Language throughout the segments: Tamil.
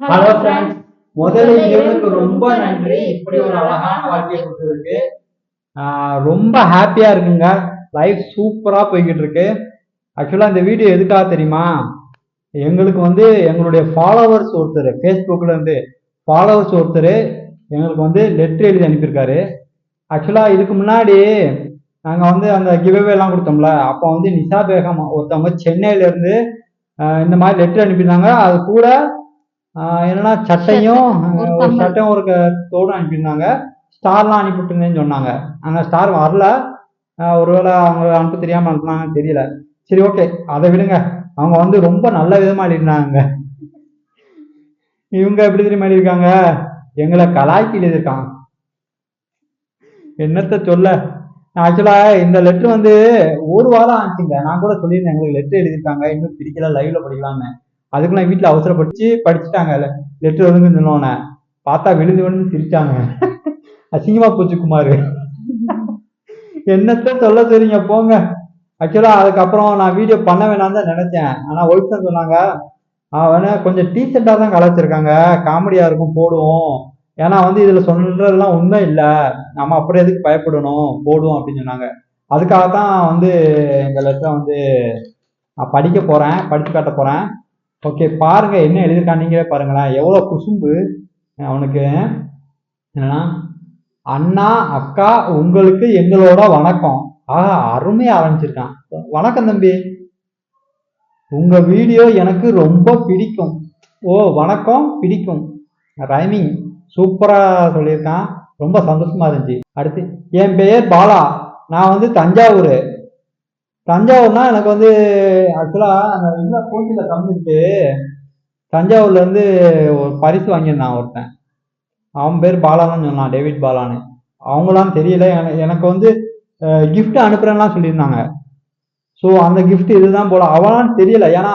ஹலோ ஃப்ரெண்ட்ஸ் முதல்ல இவனுக்கு ரொம்ப நன்றி. இப்படி ஒரு அழகான வாழ்க்கையை கொடுத்ததுக்கு ரொம்ப ஹாப்பியா இருக்குங்க. லைஃப் சூப்பரா போய்கிட்டு இருக்கு ஆக்சுவலா இந்த வீடியோ எதுக்காக தெரியுமா? எங்களுக்கு வந்து எங்களுடைய ஃபாலோவர்ஸ் ஒருத்தர் ஃபேஸ்புக்ல இருந்து ஃபாலோவர்ஸ் ஒருத்தர் எங்களுக்கு வந்து லெட்டர் எழுதி அனுப்பியிருக்காரு. ஆக்சுவலா இதுக்கு முன்னாடி நாங்க வந்து அந்த கிவ்அவே எல்லாம் கொடுத்தோம்ல. அப்போ வந்து நிஷா பேகம் ஒருத்தவங்க சென்னையில இருந்து ஆஹ் இந்த மாதிரி லெட்டர் அனுப்பியிருந்தாங்க. அது கூட என்னன்னா சட்டையும் ஒரு. சட்டையும் ஒரு தோடும் அனுப்பியிருந்தாங்க. ஸ்டார்லாம் அனுப்பிவிட்டுருந்தேன்னு சொன்னாங்க. அந்த ஸ்டார் வரல. ஒருவேளை அவங்க அனுப்ப தெரியாம அனுப்புனாங்கன்னு தெரியல. சரி ஓகே. அதை விடுங்க. அவங்க வந்து ரொம்ப நல்ல விதமா எழுதினாங்க இவங்க எப்படி தெரியுமா எழுதியிருக்காங்க? எங்களை கலாய்க்கு எழுதியிருக்காங்க என்னத்த சொல்ல? ஆக்சுவலா இந்த லெட்டர் வந்து ஒரு வாரம் ஆச்சுங்க. நான் கூட சொல்லியிருந்தேன் எங்களுக்கு லெட்டர் எழுதியிருக்காங்க. இன்னும் பிடிக்கல லைவ்ல படிக்கலாம்னு. அதுக்கு நான் வீட்டுல அவசரப்பட்டு படிச்சுட்டாங்க லெட்டர் வருதுன்னு சொன்னோன்னே பார்த்தா விழுந்து விழுந்து சிரிச்சாங்க. அசிங்கமா போச்சு குமார். என்னத்த சொல்ல சரிங்க போங்க. ஆக்சுவலா அதுக்கப்புறம் நான் வீடியோ பண்ண வேணாம் தான் நினைச்சேன். ஆனா ஒய்ஃப் தான் சொன்னாங்க அவனை கொஞ்சம் டீசெண்டா தான் கலாச்சிருக்காங்க காமெடியா இருக்கும் போடுவோம். ஏன்னா வந்து இதுல சொல்றதெல்லாம் உண்மை இல்லை. நம்ம அப்புறம் எதுக்கு பயப்படணும்? போடுவோம் அப்படின்னு சொன்னாங்க. அதுக்காக தான் வந்து இந்த லெட்டரை வந்து நான் படிக்க போறேன் படிச்சு காட்ட போறேன். ஓகே பாருங்க என்ன எழுதியிருக்கான் நீங்களே பாருங்களேன். எவ்வளோ குசும்பு? அவனுக்கு என்னன்னா அண்ணா அக்கா உங்களுக்கு எங்களோட வணக்கம். ஆஹா அருமையா ஆரம்பிச்சிருக்கான். வணக்கம் தம்பி. உங்க வீடியோ எனக்கு ரொம்ப பிடிக்கும். ஓ வணக்கம் பிடிக்கும். ரைமிங் சூப்பரா சொல்லியிருக்கான். ரொம்ப சந்தோஷமா இருந்துச்சு. அடுத்து என் பெயர் பாலா. நான் வந்து தஞ்சாவூர். தஞ்சாவூர்னா எனக்கு வந்து ஆக்சுவலாக அந்த இதில் போட்டியில் கலந்துக்கிட்டு தஞ்சாவூர்லேருந்து ஒரு பரிசு வாங்கியிருந்தான் ஒருத்தன். அவன் பேர் பாலான்னு சொன்னான் டேவிட் பாலான்னு. அவங்களாம் தெரியல எனக்கு- வந்து கிஃப்ட் அனுப்புறேன்லாம் சொல்லியிருந்தாங்க. ஸோ அந்த கிஃப்ட் இதுதான் போல. அவளான்னு தெரியல ஏன்னா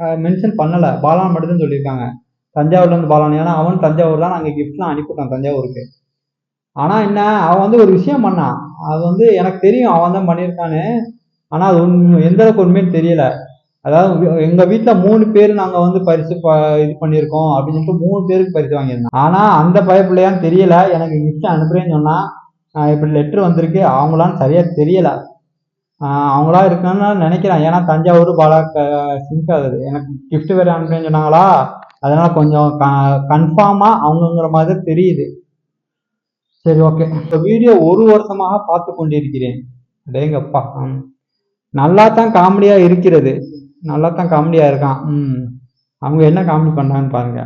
மென்ஷன் பண்ணலை. பாலான் மட்டும்தான் சொல்லியிருக்காங்க. தஞ்சாவூர்லேருந்து பாலானு பாலான் ஏன்னா அவன் தஞ்சாவூர் தான் நாங்கள் கிஃப்ட்லாம் அனுப்பிட்டோம் தஞ்சாவூருக்கு. ஆனால் என்ன அவன் வந்து ஒரு விஷயம் பண்ணான். அது வந்து எனக்கு தெரியும் அவன் தான் பண்ணியிருக்கான்னு. ஆனால் அது உண்மை எந்த அளவுக்கு உண்மைன்னு தெரியல. அதாவது எங்கள் வீட்டில் மூணு பேர் நாங்கள் வந்து பரிசு ப- இது பண்ணியிருக்கோம் அப்படின்னு சொல்லிட்டு மூணு பேருக்கு பரிசு வாங்கியிருந்தோம். ஆனால் அந்த பயப்பிள்ளையான்னு தெரியல. எனக்கு கிஃப்ட் அனுப்புறேன்னு சொன்னால் இப்படி லெட்ரு வந்திருக்கு அவங்களான்னு சரியாக தெரியலை. அவங்களா இருக்கணும்னு நினைக்கிறேன். ஏன்னா தஞ்சாவூர் பாலா சிங்க் ஆகுது எனக்கு கிஃப்ட் வேறு அனுப்புறேன்னு சொன்னாங்களா? அதனால் கொஞ்சம் க கன்ஃபார்மாக அவங்கங்கிற மாதிரி தெரியுது. சரி ஓகே இந்த வீடியோ ஒரு வருஷமாக பார்த்து கொண்டிருக்கிறேன். டேங்கப்பா ம். நல்லா தான் காமெடியா இருக்கிறது. நல்லா தான் காமெடியா இருக்கான். ம். அவங்க என்ன காமெடி பண்றாங்கன்னு பாருங்க.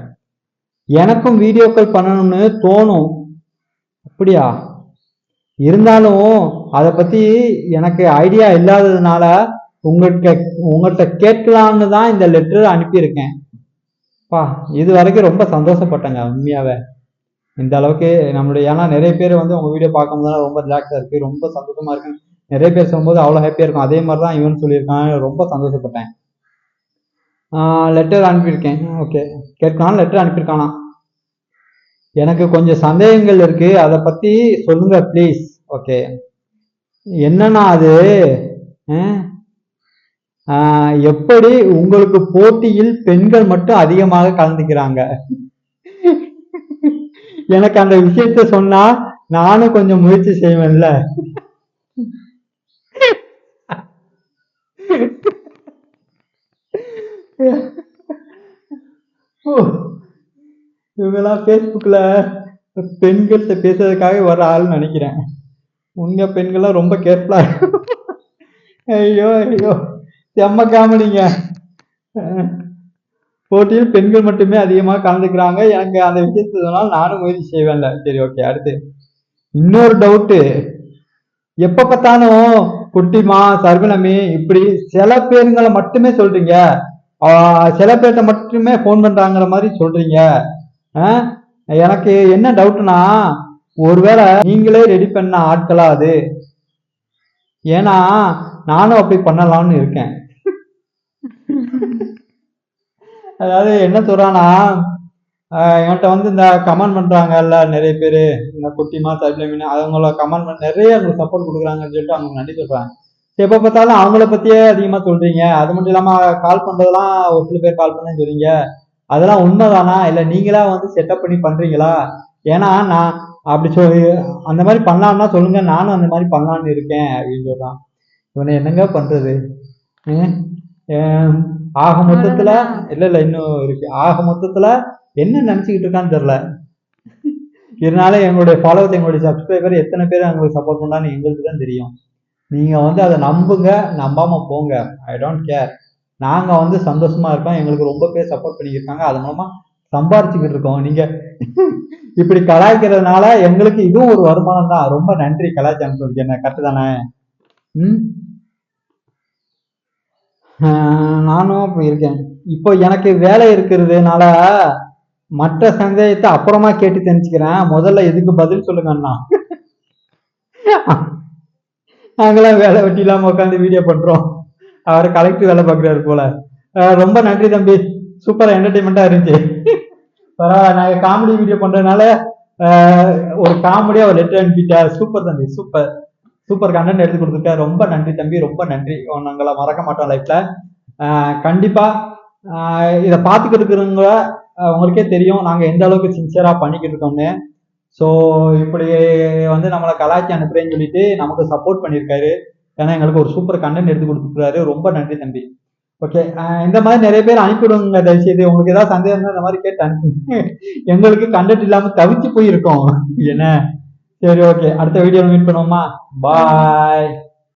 எனக்கும் வீடியோக்கள் பண்ணணும்னு தோணும். அப்படியா? இருந்தாலும் அதை பத்தி எனக்கு ஐடியா இல்லாததுனால உங்கள்கிட்ட உங்கள்கிட்ட கேட்கலான்னு தான் இந்த லெட்டர் அனுப்பியிருக்கேன். பா இது வரைக்கும் ரொம்ப சந்தோஷப்பட்டேங்க உண்மையாவே. இந்த அளவுக்கு நம்மளுடைய ஏன்னா நிறைய பேர் வந்து உங்க வீடியோ பார்க்கும்போது ரொம்ப ரிலாக்ஸா இருக்கு ரொம்ப சந்தோஷமா இருக்கு. நிறைய பேர் சொல்லும்போது அவ்வளோ ஹாப்பியா இருக்கும். அதே மாதிரி தான் இவன் சொல்லியிருக்கான் ரொம்ப சந்தோஷப்பட்டேன். லெட்டர் அனுப்பியிருக்கேன். ஓகே கேட்கலாம் லெட்டர் அனுப்பியிருக்கானா? எனக்கு கொஞ்சம் சந்தேகங்கள் இருக்கு. அதை பத்தி சொல்லுங்க ப்ளீஸ் ஓகே என்னன்னா அது எப்படி உங்களுக்கு போட்டியில் பெண்கள் மட்டும் அதிகமாக கலந்துக்கிறாங்க? எனக்கு அந்த விஷயத்த சொன்னா நானும் கொஞ்சம் முயற்சி செய்வேன்ல. ஓ, இவங்கெல்லாம் ஃபேஸ்புக்கில் பெண்கள்கிட்ட பேசுறதுக்காக வர ஆள்னு நினைக்கிறேன். உங்க பெண்கள்லாம் ரொம்ப கேர்ஃபுல்லா ஐயோ ஐயோ செம்ம காமெடிங்க. போட்டியில் பெண்கள் மட்டுமே அதிகமாக கலந்துக்கிறாங்க. எனக்கு அந்த விஷயத்தை சொன்னால் நானும் முயற்சி செய்வேன்ல. சரி ஓகே அடுத்து. இன்னொரு டவுட்டு எப்ப பார்த்தாலும் குட்டிமா சர்வனமி இப்படி சில பேருங்களை மட்டுமே சொல்றீங்க. சில பேர்கிட்ட மட்டுமே ஃபோன் பண்றாங்கிற மாதிரி சொல்றீங்க. எனக்கு என்ன டவுட்னா ஒருவேளை நீங்களே ரெடி பண்ண ஆட்களா அது? ஏன்னா நானும் அப்படி பண்ணலாம்னு இருக்கேன். அதாவது என்ன சொல்றானா என்கிட்ட வந்து இந்த கமெண்ட் பண்றாங்கல்ல நிறைய பேர் இந்த குட்டிமா சப்ளமின் அவங்கள கமெண்ட் பண்ண நிறைய சப்போர்ட் கொடுக்குறாங்கன்னு சொல்லிட்டு அவங்க நன்றி சொல்றாங்க. எப்ப பார்த்தாலும் அவங்கள பத்தியே அதிகமா சொல்றீங்க. அது மட்டும் இல்லாம கால் பண்றதெல்லாம் ஒரு சில பேர் கால் பண்ணேன்னு சொல்றீங்க. அதெல்லாம் உண்மைதானா? இல்லை நீங்களா வந்து செட்டப் பண்ணி பண்றீங்களா? ஏன்னா நான் அப்படி சொல்லி அந்த மாதிரி பண்ணலான்னா சொல்லுங்க. நானும் அந்த மாதிரி பண்ணலான்னு இருக்கேன் அப்படின்னு சொல்றான். இவனை என்னங்க பண்றது? ஆக மொத்தத்துல இல்ல இல்ல இன்னும் இருக்கு. ஆக மொத்தத்துல என்ன நினைச்சுக்கிட்டு இருக்கான்னு தெரியல. இதனால எங்களுடைய ஃபாலோவர்ஸ் எங்களுடைய சப்ஸ்கிரைபர் எத்தனை பேர் எங்களுக்கு சப்போர்ட் பண்ணான்னு எங்களுக்கு தான் தெரியும். நீங்க வந்து அதை நம்புங்க நம்பாம போங்க. ஐ டோன்ட் கேர் நாங்க வந்து சந்தோஷமா இருக்கோம் எங்களுக்கு ரொம்ப பேர் சப்போர்ட் பண்ணியிருக்காங்க அது மூலமா சம்பாரிச்சுக்கிட்டு இருக்கோம். நீங்க இப்படி கலாய்க்கிறதுனால எங்களுக்கு இதுவும் ஒரு வருமானம் தான். ரொம்ப நன்றி கலாய்ச்சி அனுப்புறதுக்கு என்ன கரெக்டு தானே? ம்? நானும் அப்படி இருக்கேன். இப்போ எனக்கு வேலை இருக்கிறதுனால மற்ற சந்தேகத்தை அப்புறமா கேட்டு தெரிஞ்சுக்கிறேன். முதல்ல எதுக்கு பதில் சொல்லுங்க அண்ணா. நாங்களாம் வேலை வெட்டி இல்லாம உட்காந்து வீடியோ பண்றோம். அவர் கலெக்டர் வேலை பார்க்குறாரு போல. ரொம்ப நன்றி தம்பி. சூப்பர் என்டர்டைன்மெண்டா இருந்துச்சு. பரவாயில்ல நாங்க காமெடி வீடியோ பண்றதுனால ஒரு காமெடியா ஒரு லெட்டர் அனுப்பிட்டார் சூப்பர் தம்பி சூப்பர். சூப்பர் கண்டென்ட் எடுத்து கொடுத்துருக்க ரொம்ப நன்றி தம்பி ரொம்ப நன்றி. நாங்களை மறக்க மாட்டோம் லைஃப்ல கண்டிப்பா இதை பார்த்துக்கிட்டு இருக்கிறவங்க உங்களுக்கே தெரியும். நாங்கள் எந்த அளவுக்கு சின்சியராக பண்ணிக்கிட்டு இருக்கோம்னு. ஸோ இப்படி வந்து நம்மளை கலாச்சி அனுப்புறேன்னு சொல்லிட்டு நமக்கு சப்போர்ட் பண்ணியிருக்காரு. ஏன்னா எங்களுக்கு ஒரு சூப்பர் கண்டென்ட் எடுத்து கொடுத்துருக்காரு ரொம்ப நன்றி தம்பி. ஓகே இந்த மாதிரி நிறைய பேர் அனுப்பிவிடுங்க. தயவுசெய்து உங்களுக்கு ஏதாவது சந்தேகம் இந்த மாதிரி கேட்டு அனுப்புங்க. எங்களுக்கு கண்டென்ட் இல்லாமல் தவிச்சு போயிருக்கோம். என்ன? சரி ஓகே அடுத்த வீடியோவில் மீட் பண்ணுவோமா? பாய்